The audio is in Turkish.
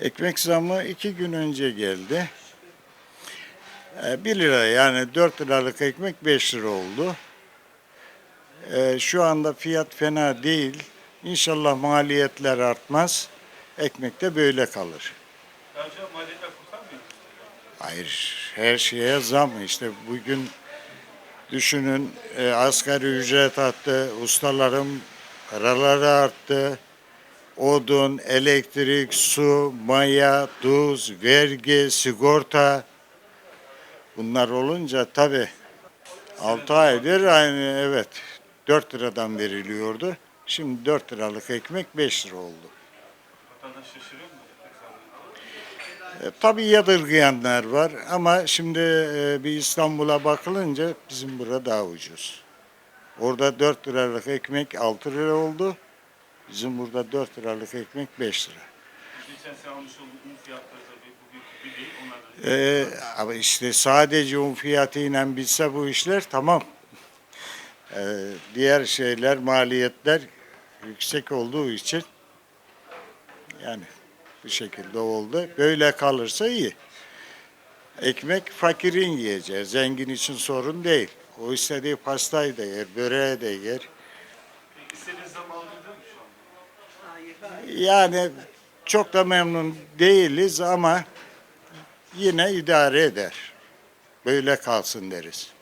Ekmek zamı iki gün önce geldi. 1 lira yani 4 liralık ekmek 5 lira oldu. E, Şu anda fiyat fena değil. İnşallah maliyetler artmaz. Ekmek de böyle kalır. Bence maliyetler kurtarmıyor. Hayır, her şeye zam. İşte bugün düşünün e, asgari ücret arttı, ustaların paraları arttı. Odun, elektrik, su, maya, tuz, vergi, sigorta bunlar olunca tabii 6 aydır aynı evet 4 liradan veriliyordu. Şimdi 4 liralık ekmek 5 lira oldu. Vatandaş şaşırıyor mu? E, Tabii yadırgayanlar var ama şimdi e, bir İstanbul'a bakılınca bizim burada daha ucuz. Orada 4 liralık ekmek 6 lira oldu. Bizim burada 4 liralık ekmek 5 lira. Geçen sene almış olduğu un fiyatları tabii bugünkü değil. Onlar da E, ama işte sadece un fiyatıyla bitse bu işler tamam. E, diğer şeyler, maliyetler yüksek olduğu için yani bu şekilde oldu. Böyle kalırsa iyi. Ekmek fakirin yiyeceği, zengin için sorun değil. O istediği pastayı da yer, böreği de yer. Peki istediğiniz zam alabiliyor mu şu anda? Yani çok da memnun değiliz ama yine idare eder. Böyle kalsın deriz.